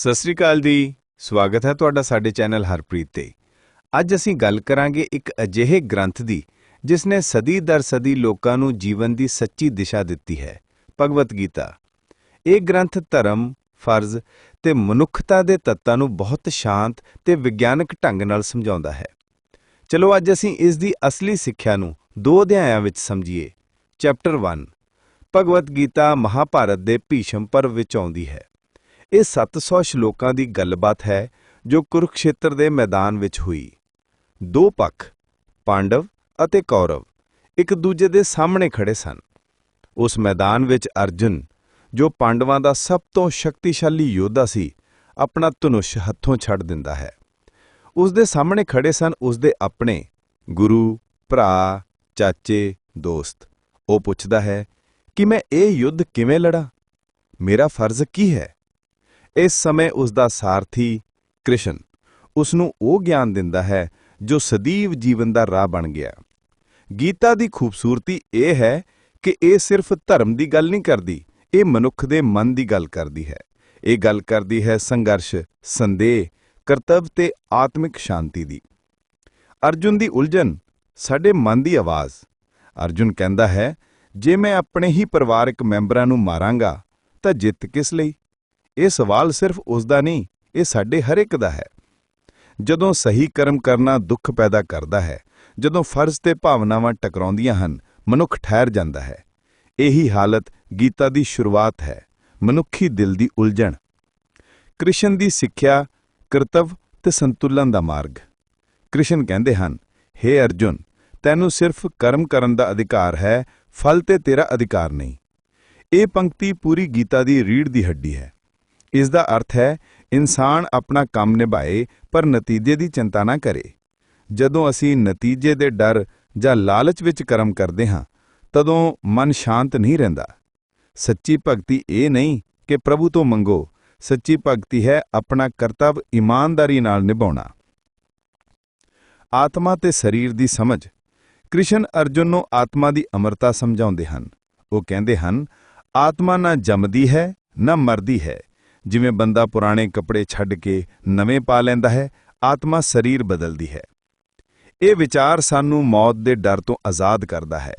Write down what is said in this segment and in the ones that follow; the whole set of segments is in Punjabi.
ਸਤਿ ਸ੍ਰੀ ਅਕਾਲ ਜੀ। ਸਵਾਗਤ ਹੈ ਤੁਹਾਡਾ ਸਾਡੇ ਚੈਨਲ ਹਰਪ੍ਰੀਤ ਤੇ। ਅੱਜ ਅਸੀਂ ਗੱਲ ਕਰਾਂਗੇ ਇੱਕ ਅਜਿਹੇ ਗ੍ਰੰਥ ਦੀ ਜਿਸ ਨੇ ਸਦੀ ਦਰ ਸਦੀ ਲੋਕਾਂ ਨੂੰ ਜੀਵਨ ਦੀ ਸੱਚੀ ਦਿਸ਼ਾ ਦਿੱਤੀ ਹੈ। ਭਗਵਤ ਗੀਤਾ। ਇਹ ਗ੍ਰੰਥ ਧਰਮ, ਫਰਜ਼ ਤੇ ਮਨੁੱਖਤਾ ਦੇ ਤੱਤਾਂ ਨੂੰ ਬਹੁਤ ਸ਼ਾਂਤ ਤੇ ਵਿਗਿਆਨਕ ਢੰਗ ਨਾਲ ਸਮਝਾਉਂਦਾ ਹੈ। ਚਲੋ ਅੱਜ ਅਸੀਂ ਇਸ ਦੀ ਅਸਲੀ ਸਿੱਖਿਆ ਨੂੰ ਦੋ ਅਧਿਆਇਆਂ ਵਿੱਚ ਸਮਝੀਏ। ਚੈਪਟਰ 1 ਭਗਵਤ ਗੀਤਾ ਮਹਾਭਾਰਤ ਦੇ ਭੀਸ਼ਮ ਪਰਵ ਵਿੱਚ ਆਉਂਦੀ ਹੈ। ਇਹ 700 ਸ਼ਲੋਕਾਂ ਦੀ ਗੱਲਬਾਤ ਹੈ ਜੋ ਕੁਰੂਕਸ਼ੇਤਰ ਦੇ ਮੈਦਾਨ ਵਿੱਚ ਹੋਈ। ਦੋ ਪੱਖ, ਪਾਂਡਵ ਅਤੇ ਕੌਰਵ, ਇੱਕ ਦੂਜੇ ਦੇ ਸਾਹਮਣੇ ਖੜੇ ਸਨ। ਉਸ ਮੈਦਾਨ ਵਿੱਚ ਅਰਜੁਨ, ਜੋ ਪਾਂਡਵਾਂ ਦਾ ਸਭ ਤੋਂ ਸ਼ਕਤੀਸ਼ਾਲੀ ਯੋਧਾ ਸੀ, ਆਪਣਾ ਧਨੁਸ਼ ਹੱਥੋਂ ਛੱਡ ਦਿੰਦਾ ਹੈ। ਉਸ ਦੇ ਸਾਹਮਣੇ ਖੜੇ ਸਨ ਉਸ ਦੇ ਆਪਣੇ ਗੁਰੂ, ਭਰਾ, ਚਾਚੇ, ਦੋਸਤ। ਉਹ ਪੁੱਛਦਾ ਹੈ ਕਿ ਮੈਂ ਇਹ ਯੁੱਧ ਕਿਵੇਂ ਲੜਾਂ? ਮੇਰਾ ਫਰਜ਼ ਕੀ ਹੈ? ਇਸ ਸਮੇਂ ਉਸ ਦਾ ਸਾਰਥੀ ਕ੍ਰਿਸ਼ਨ ਉਸ ਨੂੰ ਉਹ ਗਿਆਨ ਦਿੰਦਾ ਹੈ ਜੋ ਸਦੀਵ ਜੀਵਨ ਦਾ ਰਾਹ ਬਣ ਗਿਆ। ਗੀਤਾ ਦੀ ਖੂਬਸੂਰਤੀ ਇਹ ਹੈ ਕਿ ਇਹ ਸਿਰਫ ਧਰਮ ਦੀ ਗੱਲ ਨਹੀਂ ਕਰਦੀ, ਇਹ ਮਨੁੱਖ ਦੇ ਮਨ ਦੀ ਗੱਲ ਕਰਦੀ ਹੈ। ਇਹ ਗੱਲ ਕਰਦੀ ਹੈ ਸੰਘਰਸ਼, ਸੰਦੇਹ, ਕਰਤੱਵ ਤੇ ਆਤਮਿਕ ਸ਼ਾਂਤੀ ਦੀ। ਅਰਜੁਨ ਦੀ ਉਲਝਣ ਸਾਡੇ ਮਨ ਦੀ ਆਵਾਜ਼। ਅਰਜੁਨ ਕਹਿੰਦਾ ਹੈ, ਜੇ ਮੈਂ ਆਪਣੇ ਹੀ ਪਰਿਵਾਰਕ ਮੈਂਬਰਾਂ ਨੂੰ ਮਾਰਾਂਗਾ ਤਾਂ ਜਿੱਤ ਕਿਸ ਲਈ? ਇਹ ਸਵਾਲ ਸਿਰਫ ਉਸ ਦਾ ਨਹੀਂ, ਇਹ ਸਾਡੇ ਹਰ ਇੱਕ ਦਾ ਹੈ। ਜਦੋਂ ਸਹੀ ਕਰਮ ਕਰਨਾ ਦੁੱਖ ਪੈਦਾ ਕਰਦਾ ਹੈ, ਜਦੋਂ ਫਰਜ਼ ਤੇ ਭਾਵਨਾਵਾਂ ਟਕਰਾਉਂਦੀਆਂ ਹਨ, ਮਨੁੱਖ ਠਹਿਰ ਜਾਂਦਾ ਹੈ। ਇਹੀ ਹਾਲਤ ਗੀਤਾ ਦੀ ਸ਼ੁਰੂਆਤ ਹੈ, ਮਨੁੱਖੀ ਦਿਲ ਦੀ ਉਲਝਣ। ਕ੍ਰਿਸ਼ਨ ਦੀ ਸਿੱਖਿਆ, ਕਰਤੱਵ ਤੇ ਸੰਤੁਲਨ ਦਾ ਮਾਰਗ। ਕ੍ਰਿਸ਼ਨ ਕਹਿੰਦੇ ਹਨ हे ਅਰਜੁਨ, ਤੈਨੂੰ ਸਿਰਫ ਕਰਮ ਕਰਨ ਦਾ ਅਧਿਕਾਰ ਹੈ, ਫਲ ਤੇ ਤੇਰਾ ਅਧਿਕਾਰ ਨਹੀਂ। ਇਹ ਪੰਕਤੀ ਪੂਰੀ ਗੀਤਾ ਦੀ ਰੀੜ ਦੀ ਹੱਡੀ ਹੈ। ਇਸ ਦਾ ਅਰਥ ਹੈ, ਇਨਸਾਨ ਆਪਣਾ ਕੰਮ ਨਿਭਾਏ, ਪਰ ਨਤੀਜੇ ਦੀ ਚਿੰਤਾ ਨਾ ਕਰੇ। ਜਦੋਂ ਅਸੀਂ ਨਤੀਜੇ ਦੇ ਡਰ ਜਾਂ ਲਾਲਚ ਵਿੱਚ ਕਰਮ ਕਰਦੇ ਹਾਂ, ਤਦੋਂ ਮਨ ਸ਼ਾਂਤ ਨਹੀਂ ਰਹਿੰਦਾ। ਸੱਚੀ ਭਗਤੀ ਇਹ ਨਹੀਂ ਕਿ ਪ੍ਰਭੂ ਤੋਂ ਮੰਗੋ, ਸੱਚੀ ਭਗਤੀ ਹੈ ਆਪਣਾ ਕਰਤੱਵ ਇਮਾਨਦਾਰੀ ਨਾਲ ਨਿਭਾਉਣਾ। ਆਤਮਾ ਤੇ ਸਰੀਰ ਦੀ ਸਮਝ। ਕ੍ਰਿਸ਼ਨ ਅਰਜੁਨ ਨੂੰ ਆਤਮਾ ਦੀ ਅਮਰਤਾ ਸਮਝਾਉਂਦੇ ਹਨ। ਉਹ ਕਹਿੰਦੇ ਹਨ, ਆਤਮਾ ਨਾ ਜੰਮਦੀ ਹੈ, ਨਾ ਮਰਦੀ ਹੈ। ਜਿਵੇਂ ਬੰਦਾ ਪੁਰਾਣੇ ਕੱਪੜੇ ਛੱਡ ਕੇ ਨਵੇਂ ਪਾ ਲੈਂਦਾ ਹੈ, ਆਤਮਾ ਸਰੀਰ ਬਦਲਦੀ ਹੈ। ਇਹ ਵਿਚਾਰ ਸਾਨੂੰ ਮੌਤ ਦੇ ਡਰ ਤੋਂ ਆਜ਼ਾਦ ਕਰਦਾ ਹੈ।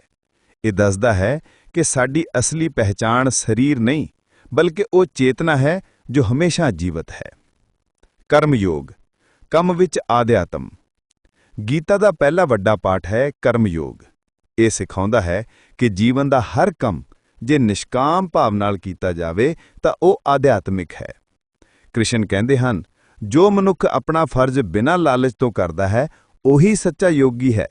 ਇਹ ਦੱਸਦਾ ਹੈ ਕਿ ਸਾਡੀ ਅਸਲੀ ਪਹਿਚਾਣ ਸਰੀਰ ਨਹੀਂ, ਬਲਕਿ ਉਹ ਚੇਤਨਾ ਹੈ ਜੋ ਹਮੇਸ਼ਾ ਜੀਵਤ ਹੈ। ਕਰਮ ਯੋਗ ਕੰਮ ਵਿੱਚ ਆਧਿਆਤਮ। ਗੀਤਾ ਦਾ ਪਹਿਲਾ ਵੱਡਾ ਪਾਠ ਹੈ ਕਰਮ ਯੋਗ ਇਹ ਸਿਖਾਉਂਦਾ ਹੈ ਕਿ ਜੀਵਨ ਦਾ ਹਰ ਕੰਮ ਜੇ ਨਿਸ਼ਕਾਮ ਭਾਵ ਨਾਲ ਕੀਤਾ ਜਾਵੇ, ਤਾਂ ਉਹ ਆਧਿਆਤਮਿਕ ਹੈ। ਕ੍ਰਿਸ਼ਨ ਕਹਿੰਦੇ ਹਨ, ਜੋ ਮਨੁੱਖ ਆਪਣਾ ਫਰਜ਼ ਬਿਨਾਂ ਲਾਲਚ ਤੋਂ ਕਰਦਾ ਹੈ, ਉਹੀ ਸੱਚਾ ਯੋਗੀ ਹੈ।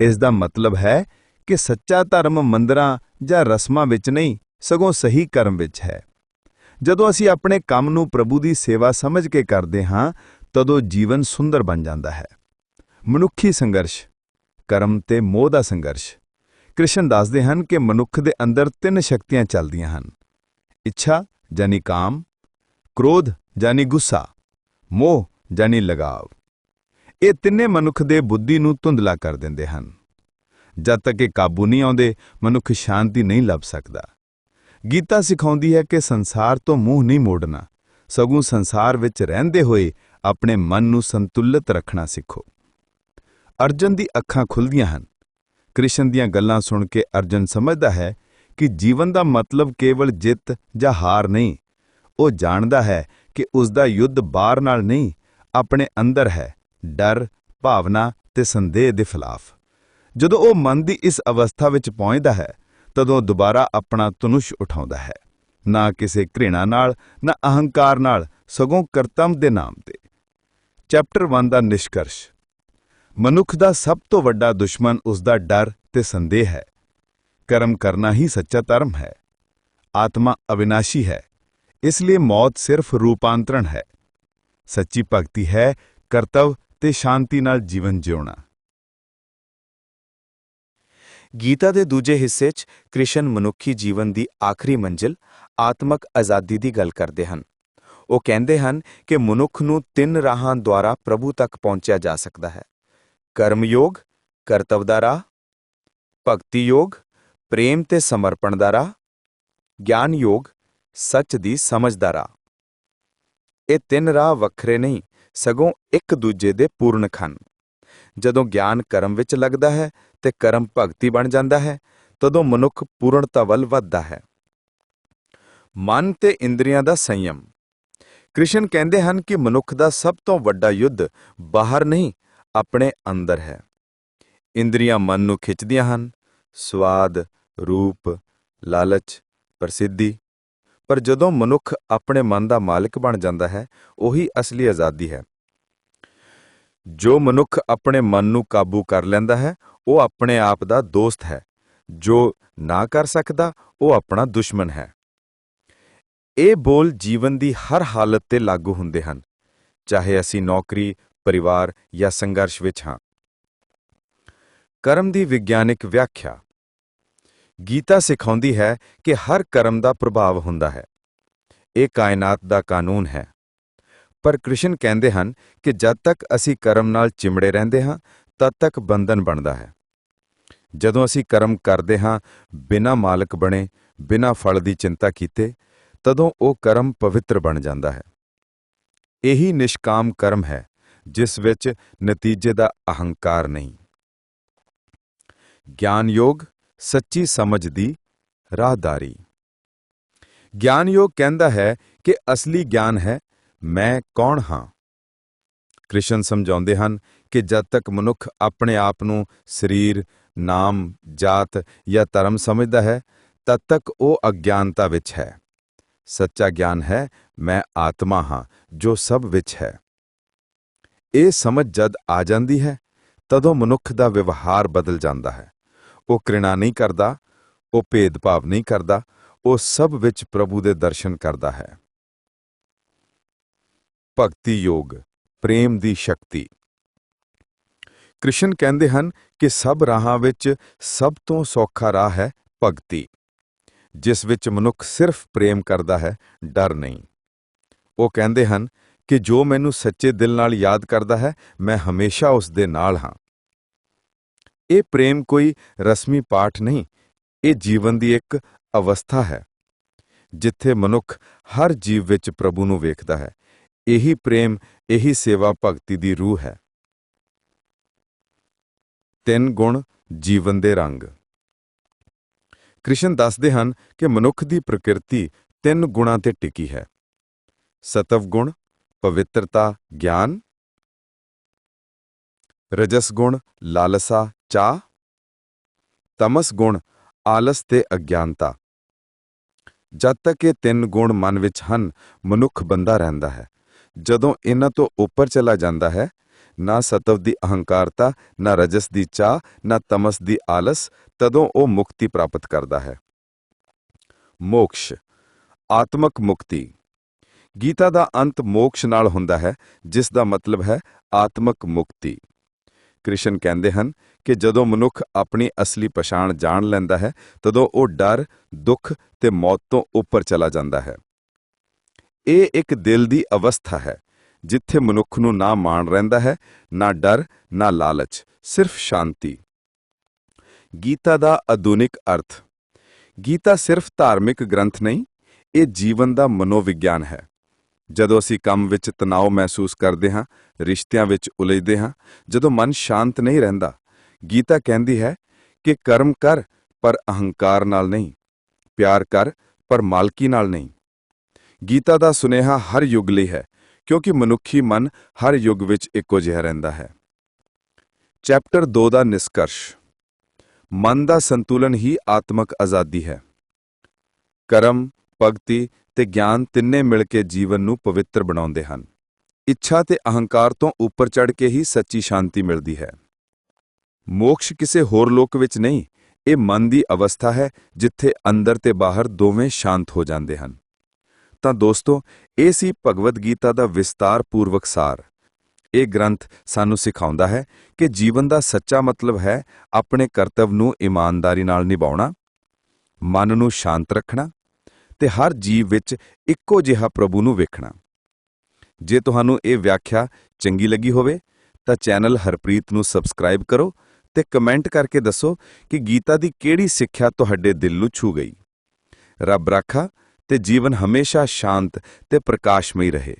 ਇਸ ਦਾ ਮਤਲਬ ਹੈ ਕਿ ਸੱਚਾ ਧਰਮ ਮੰਦਰਾਂ ਜਾਂ ਰਸਮਾਂ ਵਿੱਚ ਨਹੀਂ, ਸਗੋਂ ਸਹੀ ਕਰਮ ਵਿੱਚ ਹੈ। ਜਦੋਂ ਅਸੀਂ ਆਪਣੇ ਕੰਮ ਨੂੰ ਪ੍ਰਭੂ ਦੀ ਸੇਵਾ ਸਮਝ ਕੇ ਕਰਦੇ ਹਾਂ, ਤਦੋਂ ਜੀਵਨ ਸੁੰਦਰ ਬਣ ਜਾਂਦਾ ਹੈ। ਮਨੁੱਖੀ ਸੰਘਰਸ਼, ਕਰਮ ਤੇ ਮੋਹ ਦਾ ਸੰਘਰਸ਼। ਕ੍ਰਿਸ਼ਨ ਦੱਸਦੇ ਹਨ ਕਿ ਮਨੁੱਖ ਦੇ ਅੰਦਰ ਤਿੰਨ ਸ਼ਕਤੀਆਂ ਚੱਲਦੀਆਂ ਹਨ। ਇੱਛਾ ਜਾਨੀ ਕਾਮ, ਕ੍ਰੋਧ ਜਾਨੀ ਗੁੱਸਾ, ਮੋਹ ਜਾਨੀ ਲਗਾਵ। ਇਹ ਤਿੰਨੇ ਮਨੁੱਖ ਦੇ ਬੁੱਧੀ ਨੂੰ ਧੁੰਦਲਾ ਕਰ ਦਿੰਦੇ ਹਨ। ਜਦ ਤੱਕ ਇਹ ਕਾਬੂ ਨਹੀਂ ਆਉਂਦੇ, ਮਨੁੱਖ ਸ਼ਾਂਤੀ ਨਹੀਂ ਲੱਭ ਸਕਦਾ। ਗੀਤਾ ਸਿਖਾਉਂਦੀ ਹੈ ਕਿ ਸੰਸਾਰ ਤੋਂ ਮੂੰਹ ਨਹੀਂ ਮੋੜਨਾ, ਸਗੋਂ ਸੰਸਾਰ ਵਿੱਚ ਰਹਿੰਦੇ ਹੋਏ ਆਪਣੇ ਮਨ ਨੂੰ ਸੰਤੁਲਿਤ ਰੱਖਣਾ ਸਿੱਖੋ। ਅਰਜਨ ਦੀ ਅੱਖਾਂ ਖੁੱਲਦੀਆਂ ਹਨ। ਕ੍ਰਿਸ਼ਨ ਦੀਆਂ ਗੱਲਾਂ ਸੁਣ ਕੇ ਅਰਜਨ ਸਮਝਦਾ ਹੈ ਕਿ ਜੀਵਨ ਦਾ ਮਤਲਬ ਕੇਵਲ ਜਿੱਤ ਜਾਂ ਹਾਰ ਨਹੀਂ। ਉਹ ਜਾਣਦਾ ਹੈ ਕਿ ਉਸ ਦਾ ਯੁੱਧ ਬਾਹਰ ਨਾਲ ਨਹੀਂ, ਆਪਣੇ ਅੰਦਰ ਹੈ, ਡਰ, ਭਾਵਨਾ ਤੇ ਸੰਦੇਹ ਦੇ ਖਿਲਾਫ। ਜਦੋਂ ਉਹ ਮਨ ਦੀ ਇਸ ਅਵਸਥਾ ਵਿੱਚ ਪਹੁੰਚਦਾ ਹੈ, ਤਦੋਂ ਦੁਬਾਰਾ ਆਪਣਾ ਧਨੁਸ਼ ਉਠਾਉਂਦਾ ਹੈ। ਨਾ ਕਿਸੇ ਘ੍ਰਿਣਾ ਨਾਲ, ਨਾ ਅਹੰਕਾਰ ਨਾਲ, ਸਗੋਂ ਕਰਤਮ ਦੇ ਨਾਮ ਤੇ। ਚੈਪਟਰ 1 ਦਾ ਨਿਸ਼ਕਰਸ਼। ਮਨੁੱਖ ਦਾ ਸਭ ਤੋਂ ਵੱਡਾ ਦੁਸ਼ਮਣ ਉਸ ਦਾ ਡਰ ਤੇ ਸੰਦੇਹ ਹੈ। ਕਰਮ ਕਰਨਾ ਹੀ ਸੱਚਾ ਧਰਮ ਹੈ। ਆਤਮਾ ਅਵਿਨਾਸ਼ੀ ਹੈ। ਇਸ ਲਈ ਮੌਤ ਸਿਰਫ ਰੂਪਾਂਤਰਣ ਹੈ। ਸੱਚੀ ਭਗਤੀ ਹੈ ਕਰਤਵ ਤੇ ਸ਼ਾਂਤੀ ਨਾਲ ਜੀਵਨ ਜਿਉਣਾ। ਗੀਤਾ ਦੇ ਦੂਜੇ ਹਿੱਸੇ 'ਚ ਕ੍ਰਿਸ਼ਨ ਮਨੁੱਖੀ ਜੀਵਨ ਦੀ ਆਖਰੀ ਮੰਜ਼ਿਲ ਆਤਮਕ ਆਜ਼ਾਦੀ ਦੀ ਗੱਲ ਕਰਦੇ ਹਨ। ਉਹ ਕਹਿੰਦੇ ਹਨ ਕਿ ਮਨੁੱਖ ਨੂੰ ਤਿੰਨ ਰਾਹਾਂ ਦੁਆਰਾ ਪ੍ਰਭੂ ਤੱਕ ਪਹੁੰਚਿਆ ਜਾ ਸਕਦਾ ਹੈ। ਕਰਮਯੋਗ, ਕਰਤਵ ਦਾ ਰਾਹ ਭਗਤੀ ਯੋਗ ਪ੍ਰੇਮ ਤੇ ਸਮਰਪਣ ਦਾ ਰਾਹ ਗਿਆਨ ਯੋਗ ਸੱਚ ਦੀ ਸਮਝ ਦਾ ਰਾਹ। ਇਹ ਤਿੰਨ ਰਾਹ ਵੱਖਰੇ ਨਹੀਂ, ਸਗੋਂ ਇੱਕ ਦੂਜੇ ਦੇ ਪੂਰਨਕ ਹਨ ਜਦੋਂ ਗਿਆਨ ਕਰਮ ਵਿੱਚ ਲੱਗਦਾ ਹੈ ਤੇ ਕਰਮ ਭਗਤੀ ਬਣ ਜਾਂਦਾ ਹੈ, ਤਦੋਂ ਮਨੁੱਖ ਪੂਰਨਤਾ ਵੱਲ ਵੱਧਦਾ ਹੈ। ਮਨ ਤੇ ਇੰਦਰੀਆਂ ਦਾ ਸੰਯਮ। ਕ੍ਰਿਸ਼ਨ ਕਹਿੰਦੇ ਹਨ ਕਿ ਮਨੁੱਖ ਦਾ ਸਭ ਤੋਂ ਵੱਡਾ ਯੁੱਧ ਬਾਹਰ ਨਹੀਂ ਆਪਣੇ ਅੰਦਰ ਹੈ। ਇੰਦਰੀਆਂ ਮਨ ਨੂੰ ਖਿੱਚਦੀਆਂ ਹਨ। ਸਵਾਦ, ਰੂਪ, ਲਾਲਚ, ਪ੍ਰਸਿੱਧੀ। ਪਰ ਜਦੋਂ ਮਨੁੱਖ ਆਪਣੇ ਮਨ ਦਾ ਮਾਲਕ ਬਣ ਜਾਂਦਾ ਹੈ, ਉਹੀ ਅਸਲੀ ਆਜ਼ਾਦੀ ਹੈ। ਜੋ ਮਨੁੱਖ ਆਪਣੇ ਮਨ ਨੂੰ ਕਾਬੂ ਕਰ ਲੈਂਦਾ ਹੈ, ਉਹ ਆਪਣੇ ਆਪ ਦਾ ਦੋਸਤ ਹੈ। ਜੋ ਨਾ ਕਰ ਸਕਦਾ, ਉਹ ਆਪਣਾ ਦੁਸ਼ਮਣ ਹੈ। ਇਹ ਬੋਲ ਜੀਵਨ ਦੀ ਹਰ ਹਾਲਤ ਤੇ ਲਾਗੂ ਹੁੰਦੇ ਹਨ। ਚਾਹੇ ਅਸੀਂ ਨੌਕਰੀ ਪਰਿਵਾਰ ਜਾਂ ਸੰਘਰਸ਼ ਵਿੱਚ ਹਾਂ। ਕਰਮ ਦੀ ਵਿਗਿਆਨਿਕ ਵਿਆਖਿਆ। ਗੀਤਾ ਸਿਖਾਉਂਦੀ ਹੈ ਕਿ ਹਰ ਕਰਮ ਦਾ ਪ੍ਰਭਾਵ ਹੁੰਦਾ ਹੈ। ਇਹ ਕਾਇਨਾਤ ਦਾ ਕਾਨੂੰਨ ਹੈ। ਪਰ ਕ੍ਰਿਸ਼ਨ ਕਹਿੰਦੇ ਹਨ ਕਿ ਜਦ ਤੱਕ ਅਸੀਂ ਕਰਮ ਨਾਲ ਚਿਮੜੇ ਰਹਿੰਦੇ ਹਾਂ, ਤਦ ਤੱਕ ਬੰਧਨ ਬਣਦਾ ਹੈ। ਜਦੋਂ ਅਸੀਂ ਕਰਮ ਕਰਦੇ ਹਾਂ, ਬਿਨਾਂ ਮਾਲਕ ਬਣੇ, ਬਿਨਾਂ ਫਲ ਦੀ ਚਿੰਤਾ ਕੀਤੇ, ਤਦੋਂ ਉਹ ਕਰਮ ਪਵਿੱਤਰ ਬਣ ਜਾਂਦਾ ਹੈ। ਇਹੀ ਨਿਸ਼ਕਾਮ ਕਰਮ ਹੈ। ਜਿਸ ਵਿੱਚ ਨਤੀਜੇ ਦਾ ਅਹੰਕਾਰ ਨਹੀਂ। ਗਿਆਨ ਯੋਗ ਸੱਚੀ ਸਮਝ ਦੀ ਰਾਹਦਾਰੀ। ਗਿਆਨ ਯੋਗ ਕਹਿੰਦਾ ਹੈ ਕਿ ਅਸਲੀ ਗਿਆਨ ਹੈ, ਮੈਂ ਕੌਣ ਹਾਂ? ਕ੍ਰਿਸ਼ਨ ਸਮਝਾਉਂਦੇ ਹਨ ਕਿ ਜਦ ਤੱਕ ਮਨੁੱਖ ਆਪਣੇ ਆਪ ਨੂੰ ਸਰੀਰ, ਨਾਮ, ਜਾਤ ਜਾਂ ਧਰਮ ਸਮਝਦਾ ਹੈ, ਤਦ ਤੱਕ ਉਹ ਅਗਿਆਨਤਾ ਵਿੱਚ ਹੈ। ਸੱਚਾ ਗਿਆਨ ਹੈ, ਮੈਂ ਆਤਮਾ ਹਾਂ, ਜੋ ਸਭ ਵਿੱਚ ਹੈ। ਇਹ ਸਮਝ ਜਦ ਆ ਜਾਂਦੀ ਹੈ, ਤਦੋਂ ਮਨੁੱਖ ਦਾ ਵਿਵਹਾਰ ਬਦਲ ਜਾਂਦਾ ਹੈ। ਉਹ ਘ੍ਰਿਣਾ ਨਹੀਂ ਕਰਦਾ, ਉਹ ਭੇਦਭਾਵ ਨਹੀਂ ਕਰਦਾ, ਉਹ ਸਭ ਵਿੱਚ ਪ੍ਰਭੂ ਦੇ ਦਰਸ਼ਨ ਕਰਦਾ ਹੈ। ਭਗਤੀ ਯੋਗ, ਪ੍ਰੇਮ ਦੀ ਸ਼ਕਤੀ। ਕ੍ਰਿਸ਼ਨ ਕਹਿੰਦੇ ਹਨ ਕਿ ਸਭ ਰਾਹਾਂ ਵਿੱਚ ਸਭ ਤੋਂ ਸੌਖਾ ਰਾਹ ਹੈ ਭਗਤੀ। ਜਿਸ ਵਿੱਚ ਮਨੁੱਖ ਸਿਰਫ ਪ੍ਰੇਮ ਕਰਦਾ ਹੈ, ਡਰ ਨਹੀਂ। ਉਹ ਕਹਿੰਦੇ ਹਨ ਕਿ ਜੋ ਮੈਨੂੰ ਸੱਚੇ ਦਿਲ ਨਾਲ ਯਾਦ ਕਰਦਾ ਹੈ, ਮੈਂ ਹਮੇਸ਼ਾ ਉਸ ਦੇ ਨਾਲ ਹਾਂ। ਇਹ ਪ੍ਰੇਮ ਕੋਈ ਰਸਮੀ ਪਾਠ ਨਹੀਂ, ਇਹ ਜੀਵਨ ਦੀ ਇੱਕ ਅਵਸਥਾ ਹੈ, ਜਿੱਥੇ ਮਨੁੱਖ ਹਰ ਜੀਵ ਵਿੱਚ ਪ੍ਰਭੂ ਨੂੰ ਵੇਖਦਾ ਹੈ। ਇਹੀ ਪ੍ਰੇਮ, ਇਹੀ ਸੇਵਾ ਭਗਤੀ ਦੀ ਰੂਹ ਹੈ। ਤਿੰਨ ਗੁਣ ਜੀਵਨ ਦੇ ਰੰਗ। ਕ੍ਰਿਸ਼ਨ ਦੱਸਦੇ ਹਨ ਕਿ ਮਨੁੱਖ ਦੀ ਪ੍ਰਕਿਰਤੀ ਤਿੰਨ ਗੁਣਾਂ ਤੇ ਟਿਕੀ ਹੈ। ਸਤਵ ਗੁਣ ਪਵਿੱਤਰਤਾ, ਗਿਆਨ? ਰਜਸ ਗੁਣ, ਲਾਲਸਾ ਚਾਹ ਤਮਸ ਗੁਣ, ਆਲਸ ਤੇ ਅਗਿਆਨਤਾ? ਜਦ ਤੱਕ ਇਹ ਤਿੰਨ ਗੁਣ ਮਨ ਵਿੱਚ ਹਨ, ਮਨੁੱਖ ਬੰਦਾ ਰਹਿੰਦਾ ਹੈ। ਜਦੋਂ ਇਹਨਾਂ ਤੋਂ ਉੱਪਰ ਚਲਾ ਜਾਂਦਾ ਹੈ, ਨਾ ਸਤਵ ਦੀ ਅਹੰਕਾਰਤਾ, ਨਾ ਰਜਸ ਦੀ ਚਾਹ ਨਾ ਤਮਸ ਦੀ ਆਲਸ, ਤਦੋਂ ਉਹ ਮੁਕਤੀ ਪ੍ਰਾਪਤ ਕਰਦਾ ਹੈ। ਮੋਕਸ਼, ਆਤਮਕ ਮੁਕਤੀ। ਗੀਤਾ ਦਾ ਅੰਤ ਮੋਕਸ਼ ਨਾਲ ਹੁੰਦਾ ਹੈ, ਜਿਸ ਦਾ ਮਤਲਬ ਹੈ ਆਤਮਕ ਮੁਕਤੀ। ਕ੍ਰਿਸ਼ਨ ਕਹਿੰਦੇ ਹਨ ਕਿ ਜਦੋਂ ਮਨੁੱਖ ਆਪਣੀ ਅਸਲੀ ਪਛਾਣ ਜਾਣ ਲੈਂਦਾ ਹੈ, ਤਦੋਂ ਉਹ ਡਰ, ਦੁੱਖ ਤੇ ਮੌਤ ਤੋਂ ਉੱਪਰ ਚਲਾ ਜਾਂਦਾ ਹੈ। ਇਹ ਇੱਕ ਦਿਲ ਦੀ ਅਵਸਥਾ ਹੈ, ਜਿੱਥੇ ਮਨੁੱਖ ਨੂੰ ਨਾ ਮਾਣ ਰਹਿੰਦਾ ਹੈ, ਨਾ ਡਰ, ਨਾ ਲਾਲਚ, ਸਿਰਫ ਸ਼ਾਂਤੀ। ਗੀਤਾ ਦਾ ਆਧੁਨਿਕ ਅਰਥ। ਗੀਤਾ ਸਿਰਫ ਧਾਰਮਿਕ ਗ੍ਰੰਥ ਨਹੀਂ, ਇਹ ਜੀਵਨ ਦਾ ਮਨੋਵਿਗਿਆਨ ਹੈ। ਜਦੋਂ ਅਸੀਂ ਕੰਮ ਵਿੱਚ ਤਣਾਅ ਮਹਿਸੂਸ ਕਰਦੇ ਹਾਂ, ਰਿਸ਼ਤਿਆਂ ਵਿੱਚ ਉਲਝਦੇ ਹਾਂ, ਜਦੋਂ ਮਨ ਸ਼ਾਂਤ ਨਹੀਂ ਰਹਿੰਦਾ, ਗੀਤਾ ਕਹਿੰਦੀ ਹੈ ਕਿ ਕਰਮ ਕਰ ਪਰ ਅਹੰਕਾਰ ਨਾਲ ਨਹੀਂ, ਪਿਆਰ ਕਰ ਪਰ ਮਾਲਕੀ ਨਾਲ ਨਹੀਂ। ਗੀਤਾ ਦਾ ਸੁਨੇਹਾ ਹਰ ਯੁੱਗ ਲਈ ਹੈ, ਕਿਉਂਕਿ ਮਨੁੱਖੀ ਮਨ ਹਰ ਯੁੱਗ ਵਿੱਚ ਇੱਕੋ ਜਿਹਾ ਰਹਿੰਦਾ ਹੈ। ਚੈਪਟਰ 2 ਦਾ ਨਿਸਕਰਸ਼। ਮਨ ਦਾ ਸੰਤੁਲਨ ਹੀ ਆਤਮਕ ਆਜ਼ਾਦੀ ਹੈ। ਕਰਮ, ਭਗਤੀ ਤੇ ਗਿਆਨ ਤਿੰਨੇ ਮਿਲ ਕੇ ਜੀਵਨ ਨੂੰ ਪਵਿੱਤਰ ਬਣਾਉਂਦੇ ਹਨ। ਇੱਛਾ ਤੇ ਅਹੰਕਾਰ ਤੋਂ ਉੱਪਰ ਚੜ ਕੇ ਹੀ ਸੱਚੀ ਸ਼ਾਂਤੀ ਮਿਲਦੀ ਹੈ। ਮੋਕਸ਼ ਕਿਸੇ ਹੋਰ ਲੋਕ ਵਿੱਚ ਨਹੀਂ, ਇਹ ਮਨ ਦੀ ਅਵਸਥਾ ਹੈ ਜਿੱਥੇ ਅੰਦਰ ਤੇ ਬਾਹਰ ਦੋਵੇਂ ਸ਼ਾਂਤ ਹੋ ਜਾਂਦੇ ਹਨ। ਤਾਂ ਦੋਸਤੋ, ਇਹ ਸੀ ਭਗਵਦ ਗੀਤਾ ਦਾ ਵਿਸਤਾਰ ਪੂਰਵਕ ਸਾਰ। ਇਹ ਗ੍ਰੰਥ ਸਾਨੂੰ ਸਿਖਾਉਂਦਾ ਹੈ ਕਿ ਜੀਵਨ ਦਾ ਸੱਚਾ ਮਤਲਬ ਹੈ ਆਪਣੇ ਕਰਤੱਵ ਨੂੰ ਇਮਾਨਦਾਰੀ ਨਾਲ ਨਿਭਾਉਣਾ, ਮਨ ਨੂੰ ਸ਼ਾਂਤ ਰੱਖਣਾ ਅਤੇ ਹਰ ਜੀਵ ਵਿੱਚ ਇੱਕੋ ਜਿਹਾ ਪ੍ਰਭੂ ਨੂੰ ਵੇਖਣਾ। ਜੇ ਤੁਹਾਨੂੰ ਇਹ ਵਿਆਖਿਆ ਚੰਗੀ ਲੱਗੀ ਹੋਵੇ, ਤਾਂ ਚੈਨਲ ਹਰਪ੍ਰੀਤ ਨੂੰ ਸਬਸਕ੍ਰਾਈਬ ਕਰੋ ਤੇ ਕਮੈਂਟ ਕਰਕੇ ਦੱਸੋ ਕਿ ਗੀਤਾ ਦੀ ਕਿਹੜੀ ਸਿੱਖਿਆ ਤੁਹਾਡੇ ਦਿਲ ਨੂੰ ਛੂ ਗਈ। ਰੱਬ ਰਾਖਾ ਤੇ ਜੀਵਨ ਹਮੇਸ਼ਾ ਸ਼ਾਂਤ ਤੇ ਪ੍ਰਕਾਸ਼ਮਈ ਰਹੇ।